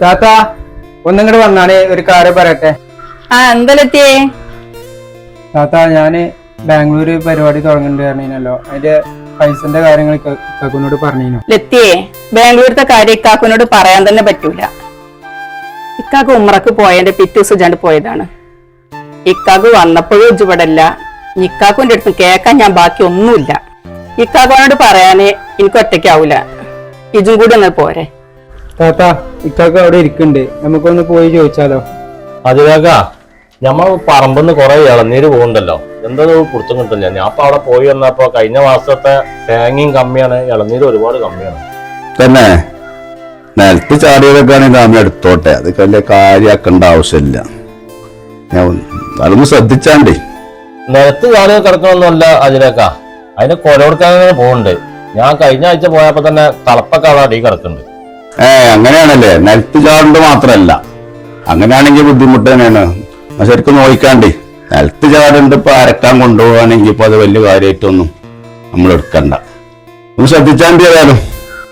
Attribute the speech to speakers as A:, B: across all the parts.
A: താത്ത ഒന്നിങ്ങോട്ട് വന്നാണ് ഒരു കാര്യം പറയട്ടെ.
B: ആ എന്തല്ലെത്തിയേ
A: താത്ത ഞാൻ ബാംഗ്ലൂര് പരിപാടി തുടങ്ങുന്നുണ്ട് പറഞ്ഞല്ലോ അതിന്റെ പൈസന്റെ കാര്യങ്ങൾ ഇക്കാക്കുനോട് പറഞ്ഞു
B: ലത്തിയേ ബാംഗ്ലൂരത്തെ കാര്യം ഇക്കാക്കുനോട് പറയാൻ തന്നെ പറ്റൂല. ഇക്കാക്ക് ഉമ്രക്ക് പോയതിന്റെ പിറ്റേ ദിവസം ജാണ്ട് പോയതാണ്. ഇക്കാക്ക് വന്നപ്പോഴും ഇജുപടല്ല ഇക്കാക്കുന്റെ അടുത്ത് കേൾക്കാൻ ഞാൻ ബാക്കി ഒന്നുമില്ല. ഇക്കാക്കോനോട് പറയാനേ എനിക്ക് ഒറ്റയ്ക്കാവൂല. ഇജും കൂടി ഒന്ന് പോരെ.
A: താത്ത ഇക്കാക്ക അവിടെ ഇരിക്കുന്നുണ്ട്. നമുക്കൊന്ന് പോയി ചോദിച്ചാലോ?
C: അതിലേക്ക ഞമ്മ പറമ്പെന്ന് കുറെ ഇളനീര് പോകുന്നുണ്ടല്ലോ എന്തോ പുറത്തും കിട്ടില്ല ഞാൻ അപ്പൊ അവിടെ പോയി വന്നപ്പോ കഴിഞ്ഞ മാസത്തെ തേങ്ങയും കമ്മിയാണ്. ഇളനീര് ഒരുപാട് കമ്മിയാണ്.
D: തന്നെ. നിലത്ത് ചാടിയതൊക്കെയാണെങ്കിൽ നമ്മൾ എടുത്തോട്ടെ. അത് വലിയ കാര്യാക്കേണ്ട ആവശ്യമില്ല. ഞാൻ അതൊന്ന് ശ്രദ്ധിച്ചാണ്ടേ.
C: നിലത്ത് ചാടി കിടക്കണമെന്നല്ല അതിലേക്കാ അതിന് കൊല കൊടുക്കാൻ പോകുന്നുണ്ട് ഞാൻ കഴിഞ്ഞ ആഴ്ച പോയപ്പോ തന്നെ തളപ്പൊക്കെ അവിടെ അടി കിടക്കുന്നുണ്ട്.
D: ഏ അങ്ങനെയാണല്ലേ. നിലത്ത് ചാടുന്നത് മാത്രമല്ല. അങ്ങനെയാണെങ്കിൽ ബുദ്ധിമുട്ട് തന്നെയാണ്. ശരിക്കും നോക്കാണ്ടേ. നിലത്ത് ചാടുണ്ട് ഇപ്പൊ അരക്കാൻ കൊണ്ടുപോവാണെങ്കിൽ ഇപ്പൊ അത് വലിയ കാര്യമായിട്ടൊന്നും നമ്മൾ എടുക്കണ്ട. ഒന്ന് ശ്രദ്ധിച്ചാണ്ടി ഏതായാലും.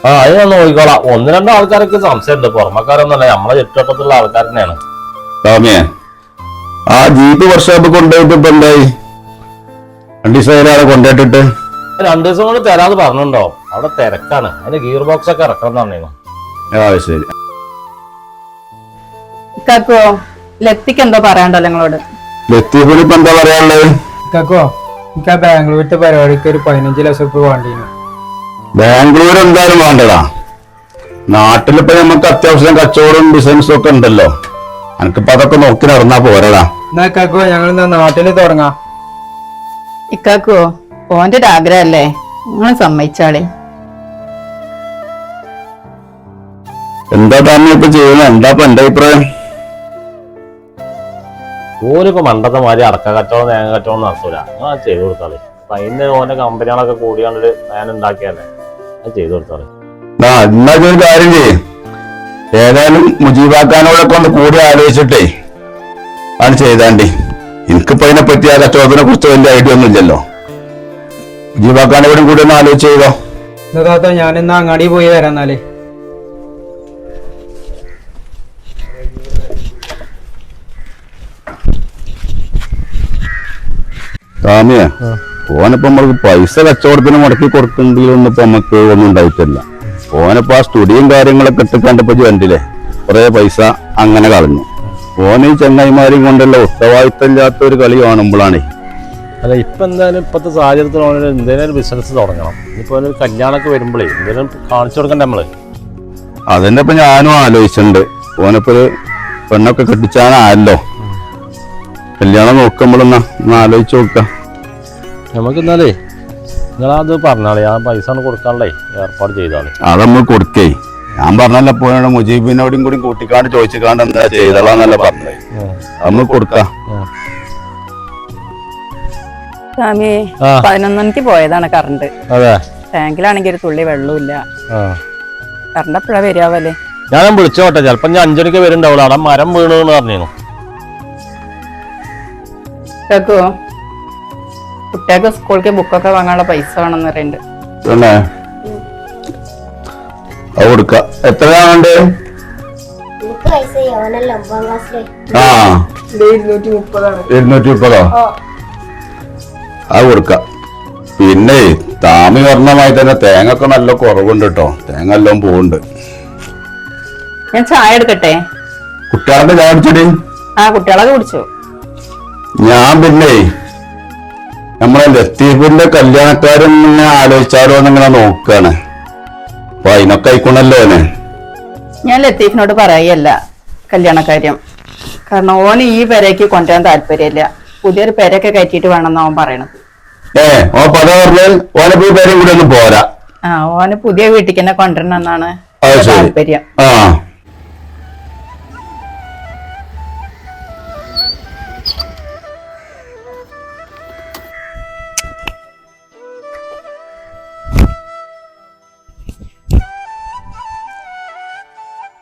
C: ആ അത് ഞാൻ നോക്കിക്കോളാം. ഒന്ന് രണ്ടോ ആൾക്കാരൊക്കെ സംശയമുണ്ട്. പുറമക്കാരൊന്നല്ല നമ്മളെ ചുറ്റുവട്ടത്തുള്ള ആൾക്കാർ തന്നെയാണ്.
D: സ്വാമിയെ ആ ജീപ്പ് വർഷോപ്പ് കൊണ്ടുപോയിട്ട് ഇപ്പൊ എന്തായി? രണ്ട് ദിവസം കൊണ്ടുപോയിട്ടിട്ട്.
C: രണ്ടു ദിവസം കൊണ്ട് തരാന്ന് പറഞ്ഞിട്ടുണ്ടോ? അവിടെ തിരക്കാണ്. അതിന്റെ ഗിയർ ബോക്സ് ഒക്കെ ഇറക്കണം എന്ന് പറഞ്ഞു
D: ആ ശരി.
B: ഇക്കാക്കോ ലത്തിക്ക് എന്തോ പറയാണ്ടല്ലോ നിങ്ങളോട്?
D: ലത്തീഫിന് ഇപ്പൊ എന്താ പറയാനുള്ളത്?
A: ഇക്കാക്കോ എനിക്ക് ആ ബാംഗ്ലൂരിത്തെ പരിപാടിക്ക് ഒരു പതിനഞ്ച് ലക്ഷം രൂപ വേണ്ടിയിരുന്നു.
D: ബാംഗ്ലൂർ എന്തായാലും വേണ്ടടാ. നാട്ടിലിപ്പോ നമുക്ക് അത്യാവശ്യം കച്ചവടം ബിസിനസ്സും ഒക്കെ ഉണ്ടല്ലോ. എനിക്കിപ്പോ അതൊക്കെ നോക്കി നടന്നാ പോരടാ.
A: എന്നാ ഇക്കാക്കോ ഞങ്ങൾ എന്നാ നാട്ടിൽ തുടങ്ങാം?
B: ഇക്കാക്കോ ഓന്റെ ഒരു ആഗ്രഹല്ലേ? നിങ്ങൾ സമ്മതിച്ചാളേ.
D: എന്താ താമ ഇപ്പൊ ചെയ്യുന്നത് എന്താ ഇപ്പൊ എന്റെ അഭിപ്രായം?
C: ഓരിപ്പോ മണ്ടത്തെ മാതിരി അടക്ക കച്ചവടം തേങ്ങ കച്ചവടം നടത്തൂല. ആ ചെയ്തു കൊടുത്താളെ. അപ്പൊ അതിന് ഓന്റെ കമ്പനികളൊക്കെ കൂടിയാണ്ട് ഞാൻ ഉണ്ടാക്കിയല്ലേ അത് ചെയ്തു കൊടുത്താളെ.
D: ആ എന്നാ ഒരു കാര്യം ചെയ്യും. ഏതായാലും മുജീബാക്കാനോടൊക്കെ ഒന്ന് കൂടി ആലോചിച്ചിട്ടേ ആണ് ചെയ്താണ്ടി. എനിക്കിപ്പോ അതിനെ പറ്റി ആ കച്ചവടത്തിനെ കുറിച്ച് വലിയ ഐഡിയ ഒന്നും ഇല്ലല്ലോ. മുജീബാക്കാനോടും കൂടി ഒന്ന് ആലോചിച്ച് ചെയ്തോ?
A: ഞാൻ ഇന്ന് അങ്ങാടി പോയി വരാം എന്നാലേ.
D: സ്വാമിയെ ഓനിപ്പോ നമ്മൾക്ക് പൈസ കച്ചവടത്തിന് മുടക്കി കൊടുക്കണ്ടെങ്കിലൊന്നും ഇപ്പൊ നമുക്ക് ഒന്നും ഉണ്ടായിട്ടില്ല. ഓനിപ്പോ ആ സ്റ്റുഡിയും കാര്യങ്ങളൊക്കെ ഇട്ടിക്കണ്ടപ്പോ കണ്ടില്ലേ? കുറെ പൈസ അങ്ങനെ കളഞ്ഞു. ഓന് ഈ ചെങ്ങായിമാരെയും കൊണ്ടുള്ള ഉത്തരവാദിത്തമില്ലാത്ത ഒരു കളി കാണുമ്പോഴാണ്
C: അല്ല ഇപ്പൊ എന്തായാലും ഇപ്പത്തെ സാഹചര്യത്തിൽ എന്തെങ്കിലും ബിസിനസ് തുടങ്ങണം. ഇപ്പൊ ഒരു കല്യാണമൊക്കെ വരുമ്പോഴേ എന്തെങ്കിലും കാണിച്ചു കൊടുക്കണ്ടേ നമ്മൾ?
D: അതിന്റെ ഇപ്പൊ ഞാനും ആലോചിച്ചിട്ടുണ്ട്. ഓനിപ്പോ ഒരു പെണ്ണൊക്കെ കെട്ടിച്ചാണല്ലോ കല്യാണം നോക്കുമ്പോഴൊന്നാ ഒന്ന് ആലോചിച്ച് നോക്ക
C: നമുക്ക് എന്നാലേ നിങ്ങളത് പറഞ്ഞാളേ ആ പൈസ ഒന്ന് കൊടുക്കാനുള്ളേ ഏർപ്പാട് ചെയ്താളെ.
D: അത് നമ്മൾ കൊടുക്കേ. ഞാൻ പറഞ്ഞല്ല പോയാണ് മുജീബിനോടും കൂടി കൂട്ടിക്കാണ്ട് ചോദിച്ചിക്കാണ്ട് എന്താ ചെയ്തോളാന്നല്ല പറഞ്ഞേ നമ്മൾ കൊടുക്കാം.
B: സ്വാമി. പതിനൊന്നണിക്ക് പോയതാണ് കറണ്ട്.
C: അതെ.
B: ടാങ്കിലാണെങ്കിൽ ഒരു തുള്ളി വെള്ളമില്ല
C: ആ.
B: കറണ്ട് എപ്പോഴാ വരികയാവല്ലേ
C: ഞാൻ വിളിച്ചോട്ടെ ചിലപ്പോ ഞാൻ അഞ്ചണിക്ക് വരുന്നുണ്ടാവുള്ളൂ അവിടെ മരം വീണു എന്ന് പറഞ്ഞിരുന്നു.
B: കേക്കോ? കുട്ടികൾക്ക് സ്കൂളിലേക്ക് ബുക്കൊക്കെ വാങ്ങാനുള്ള പൈസ വേണമെന്ന് പറയുന്നുണ്ട്
D: എത്രയാണ്ട് അത് കൊടുക്ക. പിന്നെ താമി വർണമായി തന്നെ തേങ്ങ ഒക്കെ നല്ല കുറവുണ്ട് കേട്ടോ. തേങ്ങ എല്ലാം പോകുന്നുണ്ട്
B: ഞാൻ ചായ എടുക്കട്ടെ?
D: കുട്ടികളുടെ
B: ആ കുട്ടികളൊക്കെ കുടിച്ചു.
D: ഞാൻ പിന്നെ നമ്മളെ ലത്തീഫിന്റെ കല്യാണക്കാരൻ ഇങ്ങനെ ആലോചിച്ചാലോ എന്നിങ്ങനെ നോക്കാണ്. അപ്പൊ അതിനൊക്കെ ആയിക്കൊണ്ടല്ലോ ഓനെ?
B: ഞാൻ ലത്തീഫിനോട് പറയല്ല കല്യാണക്കാര്യം കാരണം ഓന് ഈ പെരയ്ക്ക് കൊണ്ടുവരാൻ താല്പര്യമില്ല. പുതിയൊരു പെരയൊക്കെ കയറ്റിയിട്ട് വേണമെന്ന് അവൻ പറയണത്.
D: ഏ ഓ പറഞ്ഞ് ഓനെ പോയി പേരും കൂടി ഒന്നും പോരാ.
B: ആ ഓന് പുതിയ വീട്ടിൽ തന്നെ കൊണ്ടുവരണം എന്നാണ്
D: അത് ശരി.
B: താല്പര്യം.
D: ആ.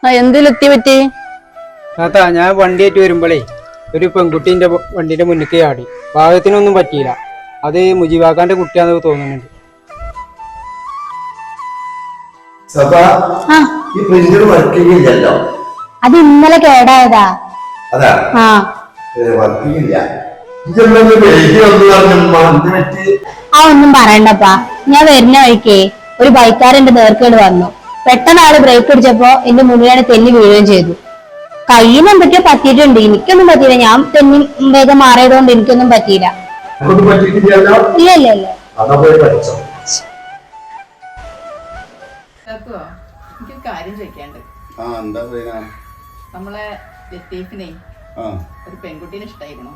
B: ആ എന്ത് ലത്തി പറ്റി?
A: താത്താ ഞാൻ വണ്ടിയേറ്റ് വരുമ്പോഴേ ഒരു പെൺകുട്ടീന്റെ വണ്ടിന്റെ മുന്നിൽ ചാടി ഭാഗത്തിനൊന്നും പറ്റിയില്ല. അത് മുജീബാക്കാന്റെ കുട്ടിയാന്ന് തോന്നുന്നുണ്ട്.
B: ആ.
E: ഈ പ്രിന്റർ വർക്കിംഗ് ഇല്ലല്ലോ?
C: അത് ഇന്നലെ കേടായതാ.
E: അതാ? വർക്കിംഗ് ഇല്ല.
C: ആ ഒന്നും പറയണ്ടപ്പാ. ഞാൻ വരുന്ന വഴിക്കേ ഒരു ബൈക്കാരന്റെ നേർക്കേട് വന്നു. പെട്ടെന്ന് ആൾ ബ്രേക്ക് അടിച്ചപ്പോ എന്റെ മുന്നിലാണ് തെന്നി വീഴുകയും ചെയ്തു. കയ്യിന് എന്തൊക്കെയോ പറ്റിയിട്ടുണ്ട്. എനിക്കൊന്നും പറ്റിയില്ല. ഞാൻ തെന്നി വേഗം മാറിയതുകൊണ്ട് എനിക്കൊന്നും പറ്റിയില്ല. ഇല്ല
F: കാര്യം ചോദിക്കാണ്ട് നമ്മളെ ലത്തീഫിനെ ഒരു പെൺകുട്ടീനെ
D: ഇഷ്ടായിരുന്നു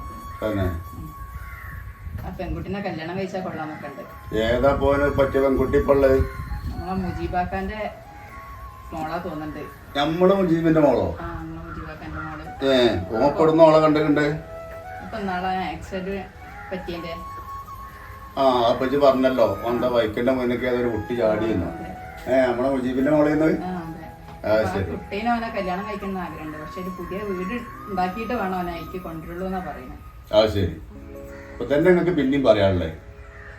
F: ആ പെൺകുട്ടീനെ കല്യാണം കഴിച്ചാൽ കൊള്ളാന്നൊക്കെ ഉണ്ട്.
D: ഏതാ പോന് പറ്റിയ പെൺകുട്ടി
F: നമ്മളെ മുജീബാക്കാന്റെ മോളാ തോന്നുന്നുണ്ട്
D: നമ്മൾ മുജീബിന്റെ മോളോ?
F: ആ നമ്മളെ മുജീബാക്കാന്റെ മോൾ.
D: ഏ ഓപ്പെടുന്ന ഓളെ കണ്ടിട്ടുണ്ട്?
F: ഇപ്പൊ നാളെ ആക്സിഡന്റ് പറ്റിയതിന്റെ
D: ആ അപ്പച്ചി പറഞ്ഞല്ലോ എന്താ ബൈക്കിന്റെ മുന്നൊക്കെ ഏതൊരു കുട്ടി ചാടിയെന്നു. ഏ നമ്മളെ മുജീബിന്റെ മോളിൽ
F: അപ്പൊ കുട്ടീനെ അവനെ കല്യാണം കഴിക്കുന്ന ആഗ്രഹമുണ്ട്. പക്ഷെ ഒരു പുതിയ വീട് ഉണ്ടാക്കിയിട്ട് വേണം അവനെ അയക്ക് കൊണ്ടുള്ളൂ എന്നാ പറയുന്നത്.
D: ആ ശരി. ഇപ്പൊ തന്നെ നിങ്ങക്ക് പിന്നെയും പറയാനുള്ളത്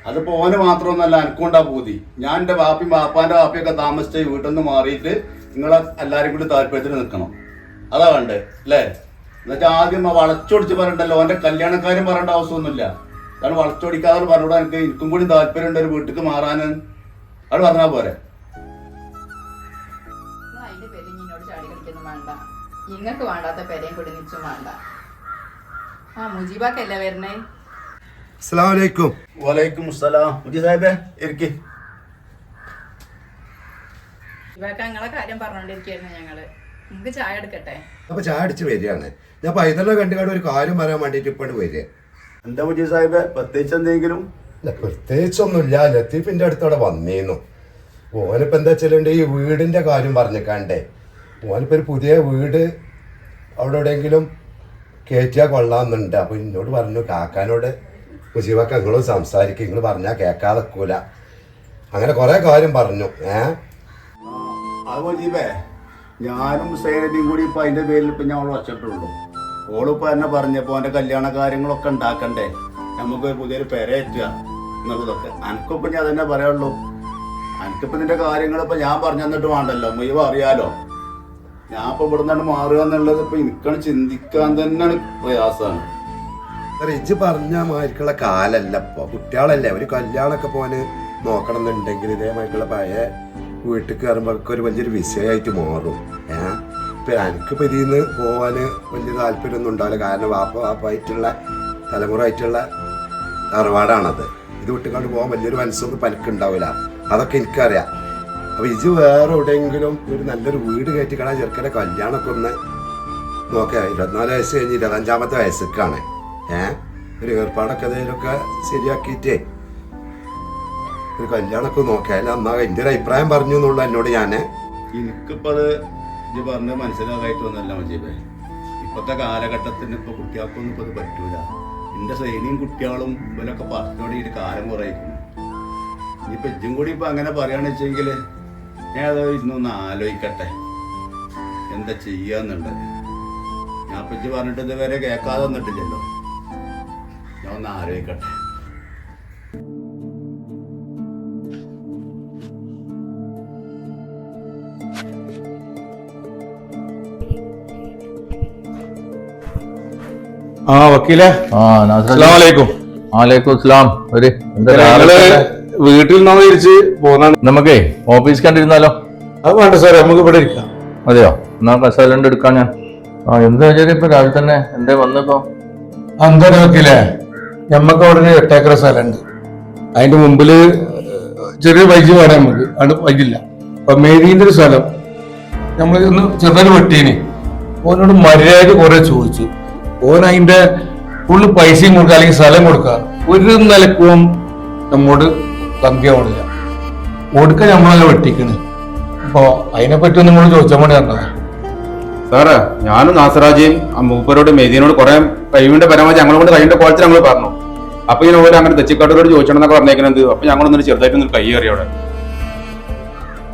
D: അതിപ്പോ ഓന് മാത്രമൊന്നല്ല എനിക്കൊണ്ടാ പൂതി. ഞാൻ എന്റെ വാപ്പിയും വാപ്പാന്റെ വാപ്പിയൊക്കെ താമസിച്ച വീട്ടിൽ നിന്ന് മാറിയിട്ട് നിങ്ങളെ എല്ലാരും കൂടി താല്പര്യത്തിന് നിൽക്കണം. അതാ വേണ്ടേ അല്ലേ? എന്നുവെച്ചാൽ ആദ്യം വളച്ചൊടിച്ച് പറയണ്ടല്ലോ ഓന്റെ കല്യാണക്കാരും പറയേണ്ട ആവശ്യമൊന്നുമില്ല. കാരണം വളച്ചൊടിക്കാതെ പറഞ്ഞൂടാ എനിക്ക് എനിക്കും കൂടി താല്പര്യമുണ്ട് ഒരു വീട്ടിക്ക് മാറാൻ അത് പറഞ്ഞാ പോരെ.
F: നിങ്ങൾക്ക് വേണ്ടാത്ത പെരയും കൂടി നിച്ചും വേണ്ട. ആ മുജീബാക്കല്ലേ വരണേ?
E: അസ്സലാമലൈക്കും
D: വലൈക്കും അസ്സലാം. മുജി സാഹിബേ ഇരിക്ക്.
F: നിങ്ങളെ കാര്യം പറഞ്ഞോണ്ടിരിക്കായിരുന്നു ഞങ്ങൾ. നിങ്ങൾക്ക് ചായ എടുക്കട്ടെ?
E: അപ്പൊ ചായ അടിച്ച് വരികയാണ്. ഞാൻ പൈതലിനെ കണ്ടുകാണ്ട് ഒരു കാര്യം പറയാൻ വേണ്ടിട്ട് ഇപ്പോഴും വരിക.
D: എന്താ മുജി സാഹിബേ പ്രത്യേകിച്ച് എന്തെങ്കിലും?
E: അല്ല പ്രത്യേകിച്ചൊന്നുമില്ല. ലത്തീഫിന്റെ അടുത്തവിടെ വന്നിരുന്നു ഓനിപ്പോ എന്താ വെച്ചാലുണ്ട് ഈ വീടിന്റെ കാര്യം പറഞ്ഞേക്കാണ്ടേ. ഓനിപ്പോ ഒരു പുതിയ വീട് അവിടെ എവിടെയെങ്കിലും കയറ്റിയാൽ കൊള്ളാമെന്നുണ്ട്. അപ്പൊ എന്നോട് പറഞ്ഞു കാക്കാനോട് മുസീബക്ക നിങ്ങളും സംസാരിക്കും നിങ്ങൾ പറഞ്ഞാൽ കേൾക്കാതെ കൂല അങ്ങനെ കുറെ കാര്യം പറഞ്ഞു
D: ഏ? ഞാനും സൈനബിയും കൂടി ഇപ്പൊ അതിന്റെ പേരിൽ ഇപ്പൊ ഞാൻ അവളെ വച്ചിട്ടുള്ളൂ. ഓളിപ്പോ എന്നെ പറഞ്ഞപ്പോ അവന്റെ കല്യാണ കാര്യങ്ങളൊക്കെ ഉണ്ടാക്കണ്ടേ? നമുക്ക് പുതിയൊരു പുതിയൊരു എത്തുക എന്നുള്ളതൊക്കെ. അനക്കിപ്പോ ഞാൻ തന്നെ പറയുള്ളൂ. അനക്കിപ്പോ നിന്റെ കാര്യങ്ങൾ ഇപ്പൊ ഞാൻ പറഞ്ഞു തന്നിട്ട് വേണ്ടല്ലോ. മുയ്യ അറിയാലോ. ഞാൻ ഇപ്പൊ ഇവിടെ മാറുക എന്നുള്ളത് ഇപ്പൊ എനിക്കാണ് ചിന്തിക്കാൻ തന്നെയാണ് പ്രയാസമാണ്.
E: ഇജ്ജ് പറഞ്ഞ മാതിരിക്കുള്ള കാലല്ല ഇപ്പൊ. കുട്ടികളല്ലേ ഒരു കല്യാണമൊക്കെ പോന് നോക്കണം എന്നുണ്ടെങ്കിൽ ഇതേമായിട്ടുള്ള പഴയ വീട്ടിൽ കയറുമ്പോ ഒരു വലിയൊരു വിഷയമായിട്ട് മാറും. ഏഹ് ഇപ്പൊ എനിക്കിപ്പോ ഇതിൽ നിന്ന് പോവാന് വലിയ താല്പര്യമൊന്നും ഉണ്ടാവില്ല. കാരണം വാപ്പ വാപ്പായിട്ടുള്ള തലമുറ ആയിട്ടുള്ള തറവാടാണത്. ഇത് വിട്ടുകൊണ്ട് പോകാൻ വലിയൊരു മനസ്സൊന്നും പനിക്കുണ്ടാവില്ല. അതൊക്കെ എനിക്കറിയാം. അപ്പൊ ഇജ് വേറെ എവിടെയെങ്കിലും ഒരു നല്ലൊരു വീട് കയറ്റി കാണാൻ ചെറുക്കന്റെ കല്യാണമൊക്കെ ഒന്ന് നോക്കാം. ഇരുപത്തിനാല് വയസ്സ് കഴിഞ്ഞ് ഇരുപത്തഞ്ചാമത്തെ വയസ്സൊക്കെയാണ്. ഒരു ഏർപ്പാടൊക്കെ എന്തെങ്കിലുമൊക്കെ ശരിയാക്കിയിട്ടേ. ഒരു കല്യാണമൊക്കെ നോക്കാം എന്നാ എന്റെ ഒരു അഭിപ്രായം പറഞ്ഞു എന്നുള്ളു എന്നോട് ഞാൻ
D: എനിക്കിപ്പോ അത് ഇജ്ജ് പറഞ്ഞ മനസ്സിലാകായിട്ട് വന്നല്ല മജീബേ. ഇപ്പത്തെ കാലഘട്ടത്തിന് ഇപ്പൊ കുട്ടികൾക്കൊന്നും ഇപ്പൊ അത് പറ്റൂല. എന്റെ സൈനിയും കുട്ടികളും ഇവരൊക്കെ പറഞ്ഞോടെ ഈ കാലം കുറയിക്കുന്നു ഇനിയിപ്പൊ ഇജും കൂടി ഇപ്പൊ അങ്ങനെ പറയുകയാണെന്ന് വെച്ചെങ്കിൽ ഞാൻ അത് ഇന്നൊന്ന് ആലോചിക്കട്ടെ. എന്താ ചെയ്യാന്നുള്ളത്? ഞാൻ ഇപ്പൊ പറഞ്ഞിട്ട് ഇതുവരെ കേൾക്കാതെ വന്നിട്ടില്ലല്ലോ. ഞാൻ ഒന്ന് ആലോചിക്കട്ടെ
G: ആ വക്കീലെ അസ്സലാമലൈക്കും.
H: വാലേക്കും അസ്സലാം. ഒരു
G: വീട്ടിൽ നിന്നാണ് തിരിച്ച് പോന്നാണ്
H: നമുക്കേ ഓഫീസ് കണ്ടിരുന്നാലോ?
G: അത് വേണ്ട സാറേ നമുക്ക് ഇവിടെ ഇരിക്കാം.
H: അതെയോ? എന്നാ കസാലുണ്ട് എടുക്കാം ഞാൻ. ആ എന്താ വെച്ചാൽ ഇപ്പൊ രാവിലെ തന്നെ? എന്തേ വന്നപ്പോ?
G: വക്കീലെ. ഞമ്മക്ക് അവിടെ ഒരു എട്ടേക്കർ സ്ഥലമുണ്ട്. അതിന്റെ മുമ്പിൽ ചെറിയ വൈദ്യം വേണം നമുക്ക് അവിടെ വൈകില്ല അപ്പൊ മേരീന്റെ ഒരു സ്ഥലം. നമ്മൾ ഒന്ന് ചെറുതായിട്ട് വെട്ടീന്. ഓനോട് മര്യാദ കുറെ ചോദിച്ചു. ഓൻ അതിന്റെ ഫുള്ള് പൈസയും കൊടുക്കുക അല്ലെങ്കിൽ സ്ഥലം കൊടുക്കുക ഒരു നിലക്കും നമ്മോട് തന്തിയാവണില്ല കൊടുക്ക നമ്മളങ്ങനെ വെട്ടിക്കണ്. അപ്പൊ അതിനെ പറ്റി ഒന്നും കൂടെ ചോദിച്ചാൽ വേണ്ടി പറഞ്ഞതാ.
I: സാറേ ഞാനും നാസറാജയും മൂപ്പരോട് മെയ്തീനോട് കുറെ കഴിവിന്റെ പരമാവധി ഞങ്ങളെ കൊണ്ട് കഴിവിന്റെ കോളത്തിൽ ഞങ്ങൾ പറഞ്ഞു. അപ്പൊ ഇങ്ങനെ ഓരോ അങ്ങനെ തെച്ചിക്കാട്ടോട് ചോദിച്ചോണെന്നൊക്കെ പറഞ്ഞേക്കുന്നത് അപ്പൊ ഞങ്ങളൊന്നും ചെറുതായിട്ടൊന്ന് കൈ കയറി അവിടെ.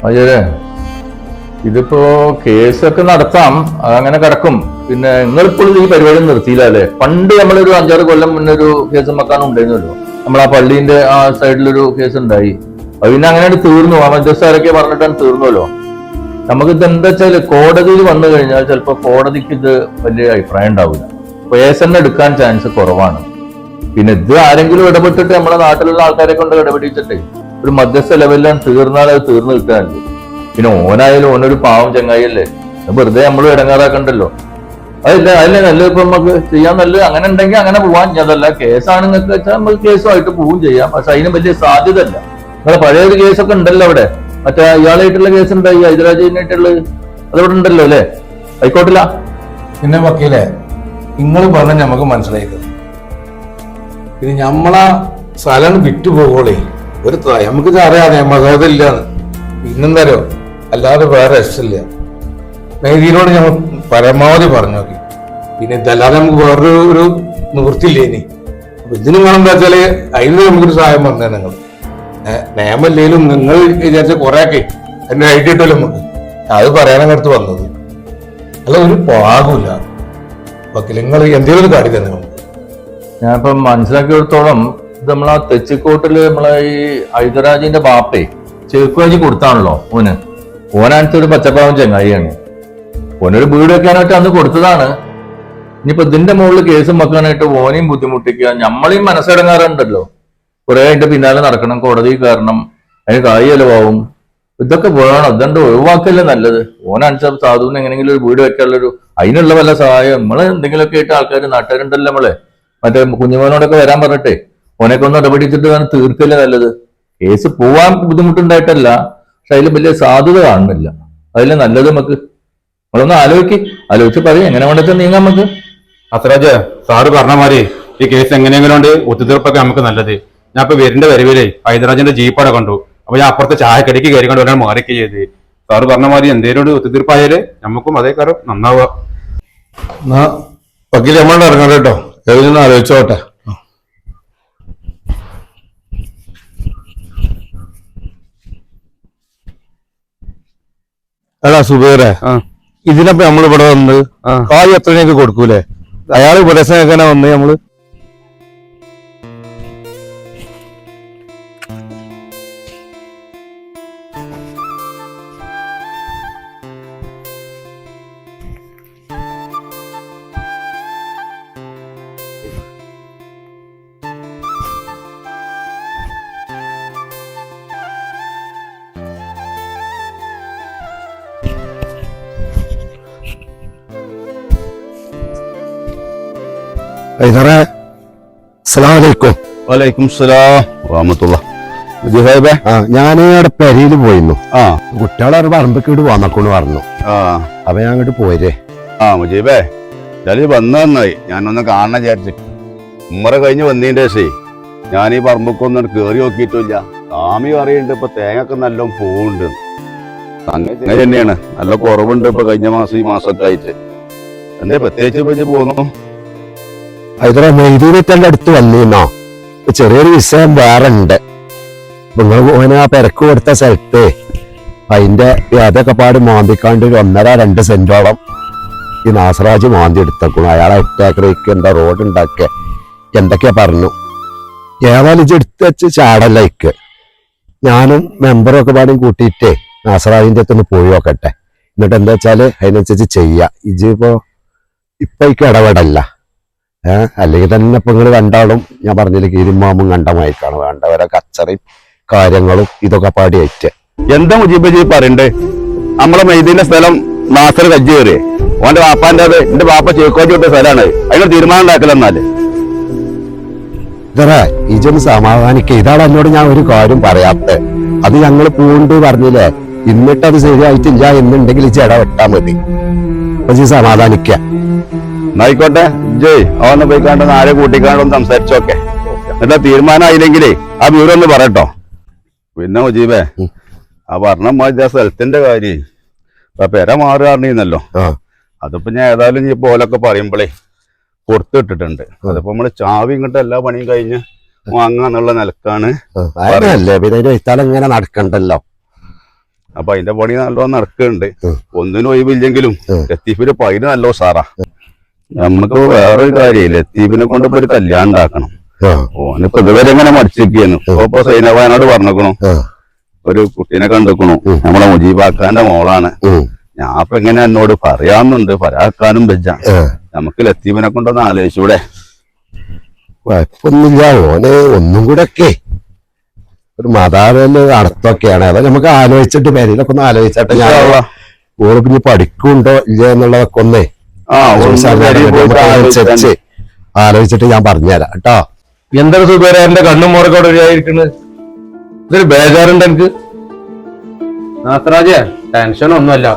H: അയ്യേ ഇതിപ്പോ കേസൊക്കെ നടത്താം അതങ്ങനെ കിടക്കും. പിന്നെ നിങ്ങളിപ്പോഴും ഈ പരിപാടി നിർത്തിയില്ല അല്ലേ? പണ്ട് നമ്മളൊരു അഞ്ചാറ് കൊല്ലം മുന്നേ ഒരു കേസ് മക്കാനും ഉണ്ടായിരുന്നല്ലോ. നമ്മൾ ആ പള്ളീന്റെ ആ സൈഡിലൊരു കേസ് ഉണ്ടായി അത് പിന്നെ അങ്ങനെയാണ് തീർന്നു. ആ മധ്യസ്ഥരൊക്കെ പറഞ്ഞിട്ടാണ് തീർന്നല്ലോ. നമുക്ക് ഇത് എന്താ വെച്ചാൽ കോടതിയിൽ വന്നു കഴിഞ്ഞാൽ ചിലപ്പോൾ കോടതിക്ക് ഇത് വലിയ അഭിപ്രായം ഉണ്ടാവില്ല. കേസ് തന്നെ എടുക്കാൻ ചാൻസ് കുറവാണ്. പിന്നെ ഇത് ആരെങ്കിലും ഇടപെട്ടിട്ട് നമ്മുടെ നാട്ടിലുള്ള ആൾക്കാരെ കൊണ്ട് ഇടപെടിച്ചിട്ടേ ഒരു മധ്യസ്ഥ ലെവലിലാണ് തീർന്നാൽ അത് തീർന്നു കിട്ടാനുണ്ട് പിന്നെ ഓനായാലും ഓനൊരു പാവം ചങ്ങായിയല്ലേ? വെറുതെ നമ്മൾ ഇടങ്ങാറാക്കണ്ടല്ലോ. അതില്ല അതിലെ നല്ല ഇപ്പൊ നമുക്ക് ചെയ്യാൻ നല്ല അങ്ങനെ ഉണ്ടെങ്കിൽ അങ്ങനെ പോവാൻ അതല്ല കേസാണെന്നൊക്കെ വെച്ചാൽ നമുക്ക് കേസുമായിട്ട് പോവുകയും ചെയ്യാം. പക്ഷെ അതിന് വലിയ സാധ്യത അല്ല നിങ്ങളെ പഴയ ഒരു കേസൊക്കെ ഉണ്ടല്ലോ അവിടെ. മറ്റേ ഇയാളായിട്ടുള്ള കേസ് ഉണ്ട് ഈ ഹൈദരാജായിട്ടുള്ളത് അതവിടെ ഉണ്ടല്ലോ അല്ലേ? ആയിക്കോട്ടില്ല
J: പിന്നെ വക്കീലെ നിങ്ങൾ പറഞ്ഞ നമുക്ക് മനസ്സിലായത് ഇത് നമ്മളെ സ്ഥലം വിട്ടുപോകോളേ ഒരു നമുക്ക് അറിയാതെ ഇന്നും തരോ അല്ലാതെ വേറെ രക്ഷില്ല മേതിയിലോട് ഞങ്ങൾ പരമാവധി പറഞ്ഞു നോക്കി. പിന്നെ ഇതല്ലാതെ നമുക്ക് വേറൊരു ഒരു നിവൃത്തിയില്ലേ ഇനി? അപ്പൊ ഇതിന് നിങ്ങൾ എന്താ വെച്ചാൽ അതിന് നമുക്കൊരു സഹായം പറഞ്ഞേ നിങ്ങൾ നിയമല്ലേലും നിങ്ങൾ വിചാരിച്ച കുറെ ഒക്കെ എന്റെ ഐഡിയ ഇട്ടല്ലോ നമുക്ക്. അത് പറയാനാണ് അടുത്ത് വന്നത്. അല്ല ഒരു പാകില്ല വക്കീൽ നിങ്ങൾ എന്തെങ്കിലും ഒരു കാര്യം തന്നെ
H: ഞാനിപ്പം മനസ്സിലാക്കിയെടുത്തോളം ഇത് നമ്മളെ തെച്ചിക്കോട്ടിൽ നമ്മളെ ഈ ഐതരാജിന്റെ ബാപ്പേ ചെറുക്കുവാജി കൊടുത്താണല്ലോ ഓന്. ഓനടുത്ത് ഒരു പച്ചപ്പാവൻ ചെങ്ങായിയാണ്. ഓനൊരു വീട് വെക്കാനായിട്ട് അന്ന് കൊടുത്തതാണ്. ഇനിയിപ്പോ ഇതിന്റെ മുകളിൽ കേസും വെക്കാനായിട്ട് ഓനെയും ബുദ്ധിമുട്ടിക്കുക നമ്മളെയും മനസ്സിടങ്ങാറുണ്ടല്ലോ. കുറെ അതിന്റെ പിന്നാലെ നടക്കണം കോടതി കാരണം അതിന് കായ് ചെലവാകും ഇതൊക്കെ വേണം ഇതുകൊണ്ട് ഒഴിവാക്കല്ലേ നല്ലത്? ഓനനുസ സാധുവിന് എങ്ങനെയെങ്കിലും ഒരു വീട് വെക്കാനുള്ളൊരു അതിനുള്ള വല്ല സഹായം നമ്മൾ എന്തെങ്കിലുമൊക്കെ ആയിട്ട് ആൾക്കാർ നാട്ടുകാരുണ്ടല്ലോ നമ്മളെ. മറ്റേ കുഞ്ഞുമോനോടൊക്കെ വരാൻ പറഞ്ഞിട്ടേ ഓനൊക്കെ ഒന്ന് ഇടപെടിച്ചിട്ട് വേണം തീർക്കല്ലേ നല്ലത്. കേസ് പോവാൻ ബുദ്ധിമുട്ടുണ്ടായിട്ടല്ല പക്ഷെ അതിൽ വലിയ സാധ്യത കാണുന്നില്ല. അതിൽ നല്ലത് നമുക്ക്? നമ്മളൊന്ന് ആലോചിക്ക്. ആലോചിച്ച് പറയും എങ്ങനെ വേണ്ടിട്ട് നീങ്ങാം നമുക്ക്?
I: അസറാജ് സാറ് പറഞ്ഞ മാതിരി ഈ കേസ് എങ്ങനെയെങ്കിലും ഉണ്ട് ഒത്തുതീർപ്പൊക്കെ നമുക്ക് നല്ലത്. ഞാൻ ഇപ്പൊ വരുന്ന വരവിലേ ഹൈദരാജിന്റെ ജീപ്പാടെ കണ്ടു. അപ്പൊ ഞാൻ അപ്പുറത്തെ ചായക്കടിക്ക് കയറി കൊണ്ട് ഒരാൾ മാറിക്ക് ചെയ്ത്. സാറ് പറഞ്ഞ മാതിരി എന്തേലും ഒരു ഒത്തുതീർപ്പായാൽ നമുക്കും അതേ കാര്യം നന്നാവുക.
J: എന്നാ വക്കീൽ നമ്മളുടെ ഇറങ്ങണ്ട കേട്ടോ. ഏതൊന്നും ആലോചിച്ചോട്ടെ? എടാ സുബേറെ ഇതിനപ്പോ നമ്മളിവിടെ വന്ന് കായ് എത്രയൊക്കെ കൊടുക്കൂലേ? അയാൾ ഉപദേശം കേൾക്കാനാ വന്ന് നമ്മൾ
D: അസ്സലാമലൈക്കും. വലൈക്കും സലാം
E: ആ ഞാൻ അവിടെ പെരയിൽ പോയിരുന്നു.
D: ആ.
E: കുട്ടികളെ ഒരു പറമ്പൊക്കെ ഇവിടെ വന്നക്കൊണ്ട് പറഞ്ഞു.
D: ആ.
E: അപ്പൊ ഞാൻ അങ്ങോട്ട് പോരേ
D: ആ മുജീബേ എന്തായാലും വന്നു നന്നായി. ഞാനൊന്ന് കാണാൻ വിചാരിച്ചു. ഉമ്മറ കഴിഞ്ഞ് വന്നിട്ട് ശേഷേ ഞാൻ ഈ പറമ്പൊക്കൊന്നും കേറി നോക്കിയിട്ടില്ല. സ്വാമി പറയുന്നുണ്ട് ഇപ്പൊ തേങ്ങൊക്കെ നല്ല പോവുണ്ട്. അങ്ങനെ തന്നെയാണ്. നല്ല കുറവുണ്ട് ഇപ്പൊ കഴിഞ്ഞ മാസം ഈ മാസമൊക്കെ ആയിട്ട്. എന്തേ പ്രത്യേകിച്ച് പോകുന്നു
E: അതിലെ മെയ്തൂരത്തന്റെ അടുത്ത് വന്നിരുന്നോ ചെറിയൊരു വിഷയം വേറെ ഉണ്ട് നിങ്ങൾ മോനെ ആ പെരക്ക് കൊടുത്ത സ്ഥലത്ത് അതിന്റെ അതൊക്കെ പാട് മാന്തിക്കാണ്ട് ഒരു ഒന്നര രണ്ട് സെന്റോളം ഈ നാസറാജ് മാന്തി എടുത്തേക്കണു അയാളെ എട്ടേക്കറേക്ക് എന്താ റോഡ് ഉണ്ടാക്കുക എന്തൊക്കെയാ പറഞ്ഞു? ഇജ്ജ് എടുത്ത് വെച്ച് ചാടലേക്ക് ഞാനും മെമ്പറും ഒക്കെ പാടും കൂട്ടിയിട്ട് നാസറാജിന്റെ അടുത്ത് ഒന്ന് പോയി നോക്കട്ടെ. എന്നിട്ട് എന്താ വെച്ചാൽ അതിനനുസരിച്ച് ചെയ്യാ. ഇജിപ്പോ ഇപ്പോ ഇടപെടല്ല. അല്ലെങ്കിൽ തന്നെ ഇപ്പൊ നിങ്ങൾ രണ്ടാളും ഞാൻ പറഞ്ഞില്ല കീരിമാമും കണ്ടമായിക്കാണ് വേണ്ടവരെ കച്ചറയും കാര്യങ്ങളും ഇതൊക്കെ പാടി പാടിയായിട്ട്
D: എന്താ മുജീബ്ജി പറയണ്ടേ? നമ്മളെ മൈദീന്റെ സ്ഥലം നാസർ കജ്ജി കയറി ഓന്റെ വാപ്പാന്റെ അത് എന്റെ ബാപ്പ ചേക്കോച്ചി വിട്ട സ്ഥലമാണ് അതിന് തീരുമാനം ഉണ്ടാക്കലെന്നാൽ
E: ഇതറേ ഇജൊന്ന് സമാധാനിക്ക. ഇതാണ് എന്നോട് ഞാൻ ഒരു കാര്യം പറയാത്ത. അത് ഞങ്ങൾ പൂണ്ട് പറഞ്ഞില്ലേ ഇന്നിട്ട് അത് ശരിയായിട്ടില്ല എന്നുണ്ടെങ്കിൽ ഇജ് വെട്ടാൻ മതി. സമാധാനിക്ക.
D: എന്നായിക്കോട്ടെ. ജയ് അവന്ന് പോയി കണ്ടെന്ന് ആരെ കൂട്ടിക്കാണ്ടൊന്ന് സംസാരിച്ചോക്കെ. എന്നിട്ട് തീരുമാനം ആയില്ലെങ്കിലേ ആ വിവരം ഒന്ന് പറയട്ടോ. പിന്നെ മുജീബേ. ആ പറഞ്ഞ മതി ആ സ്ഥലത്തിന്റെ കാര്യം. ഇപ്പൊ പെര മാറുകയാണെന്നല്ലോ
E: ആ.
D: അതിപ്പോ ഞാൻ ഏതായാലും ഈ പോലൊക്കെ പറയുമ്പോഴേ കൊടുത്തിട്ടിട്ടുണ്ട്. അതിപ്പോ നമ്മൾ ചാവി ഇങ്ങോട്ട് എല്ലാ പണിയും കഴിഞ്ഞ് വാങ്ങാന്നുള്ള നിലക്കാണ്
E: ഇങ്ങനെ നടക്കണ്ടല്ലോ.
D: അപ്പൊ അതിന്റെ പണി നല്ലോണം നടക്കുന്നുണ്ട്. ഒന്നിനും ഒഴിവില്ലെങ്കിലും ലത്തീഫിന്റെ പൈന നല്ലോ സാറാ നമുക്ക് വേറൊരു കാര്യമില്ല. ലത്തീഫിനെ കൊണ്ട് ഒരു കല്യാണം ഉണ്ടാക്കണം. ഓനിപ്പോ ഇതുവരെ ഇങ്ങനെ മടിച്ചിരിക്കുന്നു ഇപ്പൊ സൈനവാനോട് പറഞ്ഞേക്കണു. ഒരു കുട്ടീനെ കണ്ടെക്കണു. നമ്മളെ മുജീബാക്കാന്റെ മോളാണ്. ഞാൻ അപ്പൊ എങ്ങനെ എന്നോട് പറയാന്നുണ്ട്. പറയാക്കാനും വെച്ച. നമുക്ക് ലത്തീഫിനെ കൊണ്ടൊന്ന് ആലോചിച്ചൂടെ
E: കുഴപ്പമൊന്നുമില്ല. ഓന് ഒന്നും കൂടെ ഒക്കെ ഒരു മാതാവിന്റെ അർത്ഥമൊക്കെയാണ്. അത് നമുക്ക് ആലോചിച്ചിട്ട് പേരിലൊക്കെ ഒന്ന് ആലോചിച്ചിട്ട്. ഞാൻ ഓൾ പിന്നെ പഠിക്കുണ്ടോ ഇല്ല എന്നുള്ളതൊക്കെ ഒന്നേ അനുസരിച്ച് ആലോചിച്ചിട്ട് ഞാൻ പറഞ്ഞുതരാം കേട്ടോ.
J: എന്താ സുബേര എന്റെ കണ്ണും മോറൊക്കെ ഇരിക്കുന്നത് ഇതൊരു ബേജാറുണ്ട് എനിക്ക്.
I: നാസ്രാജ ടെൻഷൻ ഒന്നുമല്ല.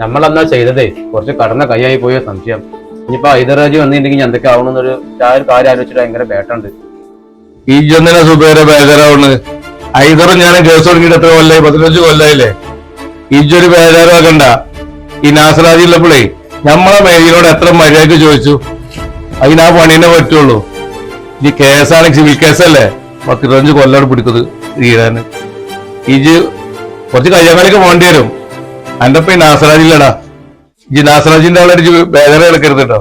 I: നമ്മൾ എന്നാ ചെയ്തതേ? കുറച്ച് കടന്ന കൈയായി പോയ സംശയം. ഇനിയിപ്പോ ഹൈദരാജ് വന്നിട്ടുണ്ടെങ്കിൽ എന്തൊക്കെ ആവണമെന്നൊരു ആ ഒരു കാര്യം ആലോചിച്ചിട്ട് ഭയങ്കര ബേട്ടുണ്ട്
J: ഈ ജന്മന സുബേര ബേജാറാവുന്നത് ഹൈദറും ഞാൻ കേസ് തുടങ്ങിയിട്ട് എത്ര കൊല്ലായി? പതിനഞ്ച് കൊല്ലായില്ലേ? ഇജൊരു ബേജാറാക്കണ്ട ഈ നാസറാജി ഉള്ളപ്പോഴേ നമ്മളെ മേലിനോട് എത്ര മര്യാദയ്ക്ക് ചോദിച്ചു? അതിന് ആ പണീനെ പറ്റുള്ളൂ. ഈ കേസാണെങ്കിൽ സിവിൽ കേസല്ലേ പത്തിരുപത്തഞ്ച് കൊല്ലാണ് പിടിക്കുന്നത് ഈടാന് ഇജ് കുറച്ച് കയ്യാമലൊക്കെ പോകേണ്ടി വരും. എന്റെ ഇപ്പൊ ഈ നാസറാജില്ലടാ നാസരാജിന്റെ നാസറാജിന്റെ ആളെ ഇജ്ജ് വേദന കിടക്കരുത് കേട്ടോ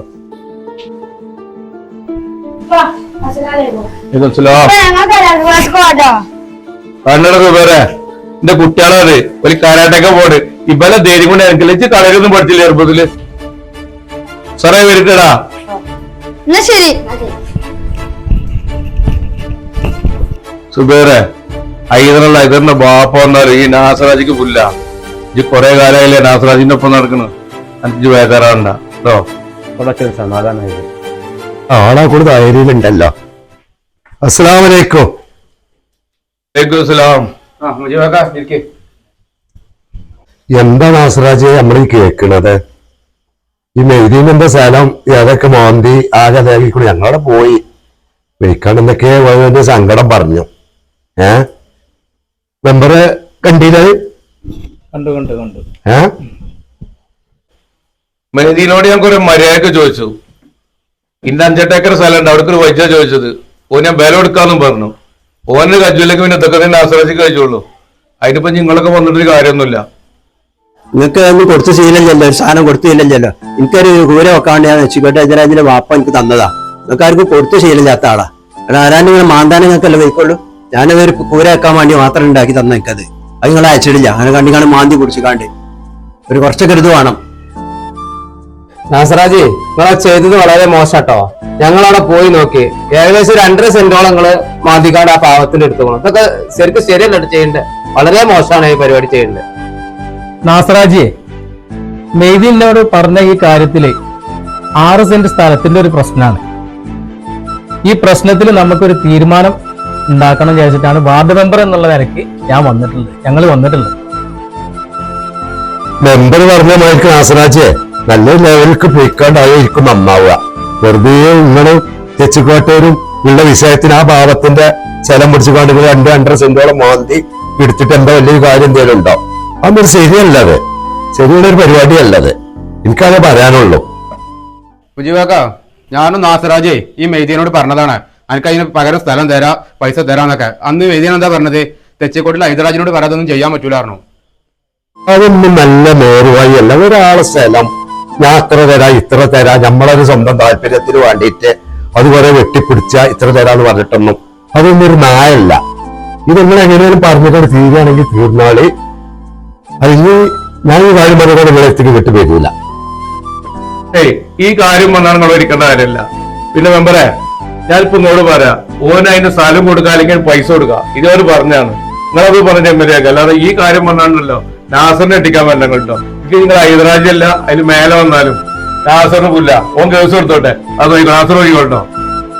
J: കണ്ണട സുബേറെ എന്റെ കുട്ടികളത് ഒരു കരാട്ടൊക്കെ പോട് ഇവലെ ധൈര്യം കൊണ്ട് എനിക്ക് ഇജ്ജ് കളരൊന്നും പഠിച്ചില്ല ചെറുപ്പത്തിൽ? സാറേ വരുത്തടാ
C: എന്നാ ശരി.
J: സുബേറെ ഐതറുള്ള ഐതറിന്റെ ബാപ്പ വന്നാലും ഈ നാസറാജിക്ക് പുല്ല. ഇജ്ജ് കൊറേ കാലമായില്ലേ നാസറാജിന്റെ ഒപ്പം നടക്കണു. അഞ്ച് കേട്ടോ?
I: കൂടുതൽ സമാധാനമായിട്ട്
E: ആളെ കൂടെ ധൈര്യമുണ്ടല്ലോ അസ്സലാമു അലൈക്കും
J: വലൈക്കും അസ്സലാം.
I: ഇരിക്കേ.
E: എന്താ നാസറാജ് നമ്മൾ കേക്കണത്? കേൾക്കണത് ഈ മെയ്തീന്റെ സ്ഥലം ഏതൊക്കെ മാന്തി ആകെ ദേവി കൂടി ഞങ്ങളവിടെ പോയി. വെയ്ക്കാണെന്നൊക്കെ വന്നതിന്റെ സങ്കടം പറഞ്ഞു. ഏ? മെമ്പറ് കണ്ടില്ലത്
A: കണ്ടു കണ്ടു കണ്ടു.
E: ഏ?
J: മെഹദീനോട് ഞാൻ കുറെ മര്യാദയ്ക്ക് ചോദിച്ചു. ഇന്ന അഞ്ചെട്ട് ഏക്കർ സ്ഥലം ഉണ്ട് അവിടേക്ക് ഒരു വൈദ്യ ചോദിച്ചത്. ഓൻ ഞാൻ വില കൊടുക്കാന്നും പറഞ്ഞു. ഓന് കജ്ജുലേക്ക് പിന്നെ ഇതൊക്കെ തന്നെ ആശ്രയിച്ച് കഴിച്ചുള്ളൂ അതിനിപ്പോ നിങ്ങളൊക്കെ വന്നിട്ടൊരു കാര്യമൊന്നുമില്ല.
K: നിങ്ങൾക്ക് ഒന്നും കൊടുത്ത് ചെയ്യില്ലല്ലോ ഒരു സാധനം കൊടുത്തില്ലല്ലോ എനിക്കൊരു കൂര വെക്കാണ്ട് ഞാൻ വെച്ചിക്കോട്ടെ ഇതിനെ വാപ്പ എനിക്ക് തന്നതാ. നിങ്ങൾക്ക് ആർക്കും കൊടുത്ത് ശീലില്ലാത്ത ആളാ. കാരണം ആരാണ്ട് ഇങ്ങനെ മാന്താനം നിങ്ങൾക്കല്ലേ വയ്ക്കുള്ളൂ ഞാനതൊരു കൂര വെക്കാൻ വേണ്ടി മാത്രം ഉണ്ടാക്കി തന്ന എനിക്കത്. അത് നിങ്ങൾ അയച്ചിടില്ല. അങ്ങനെ കണ്ടി കാണും മാന്തി പിടിച്ച് കാണ്ട് ഒരു കുറച്ചൊക്കെ ഇത് വേണം.
A: നാസറാജി നിങ്ങളെ ചെയ്തത് വളരെ മോശട്ടോ. ഞങ്ങളവിടെ പോയി നോക്കി. ഏകദേശം രണ്ടര സെന്റോളം നിങ്ങൾ മാന്തിക്കാട് ആ പാവത്തിന്റെ എടുത്തു പോകണം. ഇതൊക്കെ ശരിക്കും ശരിയല്ല ചെയ്യേണ്ടത് വളരെ മോശമാണ് ഈ പരിപാടി ചെയ്യേണ്ടത്
L: നാസറാജി മെയ്തിലിനോട് പറഞ്ഞ ഈ കാര്യത്തിൽ ആറ് സെന്റ് സ്ഥലത്തിന്റെ ഒരു പ്രശ്നമാണ്. ഈ പ്രശ്നത്തിൽ നമുക്കൊരു തീരുമാനം ഉണ്ടാക്കണം വിചാരിച്ചിട്ടാണ് വാർഡ് മെമ്പർ എന്നുള്ള നിലയ്ക്ക് ഞാൻ വന്നിട്ടുള്ളത്. ഞങ്ങൾ വന്നിട്ടുള്ളത്.
E: മെമ്പർ പറഞ്ഞ മാർക്ക് നാസറാജിയെ നല്ല ലെവലിക്ക് പോയിക്കാണ്ടായിരിക്കും നന്നാവുക വെറുതെ നിങ്ങളും തെച്ചിക്കോട്ടൂരും ഉള്ള വിഷയത്തിന് ആ ഭാവത്തിന്റെ സ്ഥലം പിടിച്ചുകൊണ്ട് രണ്ട് രണ്ടര സെന്റോളം മാന്തി എടുത്തിട്ട് എന്താ വലിയൊരു കാര്യം എന്തെങ്കിലും ഉണ്ടോ? അതൊരു ശരിയല്ലത് ശരിയുള്ള ഒരു പരിപാടിയല്ലത് എനിക്കത് പറയാനുള്ളൂ.
I: മുജീബാക്ക ഞാനും നാസരാജേ ഈ മെയ്തീനോട് പറഞ്ഞതാണ്. എനിക്ക് അതിന് പകരം സ്ഥലം തരാം പൈസ തരാന്നൊക്കെ. അന്ന് മെയ്തീൻ എന്താ പറഞ്ഞത്? തെച്ചിക്കോട്ടിൽ ഹൈദരാജിനോട് പറയാതൊന്നും ചെയ്യാൻ പറ്റൂലായിരുന്നു.
E: അതൊന്നും നല്ല നേരുവായി അല്ല. ഒരാളെ സ്ഥലം ഞാൻ അത്ര തരാം ഇത്ര തരാം നമ്മളൊരു സ്വന്തം താല്പര്യത്തിന് വേണ്ടിയിട്ട് അതുപോലെ വെട്ടിപ്പിടിച്ച ഇത്ര തരാന്ന് പറഞ്ഞിട്ടൊന്നും അതൊന്നും ഒരു നായല്ല. ഇത് നിങ്ങൾ എങ്ങനെയാലും പറഞ്ഞിട്ട് തീരുകയാണെങ്കിൽ തീർന്നാളി അതിന് ഞാൻ ഈ കാര്യം പറഞ്ഞുകൊണ്ട് നിങ്ങളെ എത്തിക്ക് വിട്ടു
J: ഏയ് ഈ കാര്യം വന്നാൽ നിങ്ങൾ ഒരിക്കേണ്ട കാര്യമല്ല. പിന്നെ മെമ്പറെ ഞാനിപ്പോ നിങ്ങളോട് പറയാ ഓന് അതിന് സ്ഥലം കൊടുക്കുക അല്ലെങ്കിൽ പൈസ കൊടുക്കുക. ഇതോട് പറഞ്ഞാണ് നിങ്ങളത് പറഞ്ഞ എമ്മരിയാക്കുക അല്ലാതെ ഈ കാര്യം വന്നാണല്ലോ നാസറിനെ അടിക്കാൻ പറ്റില്ല കേട്ടോ ഇത് നിങ്ങൾ ഹൈദരാജല്ല അതിന് മേലെ വന്നാലും. നാസറിന് പുല്ല ഓൻ കേസ് കൊടുത്തോട്ടെ. അത് നാസർ ഒഴിക്കോട്ടോ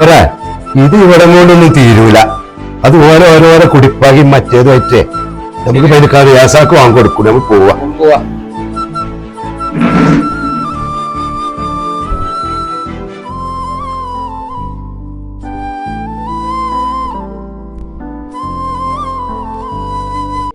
E: ഒരേ ഇത് ഇവിടെ കൊണ്ടൊന്നും തീരൂല. അത് ഓരോ ഓരോരോ കുടിപ്പാക്കി മറ്റേതുമായിട്ടേ. നമുക്ക് പെരുക്കാർ യാസാക്ക് വാങ്ങിക്കൊടുക്കും നമുക്ക് പോവാം.
A: പോവാ.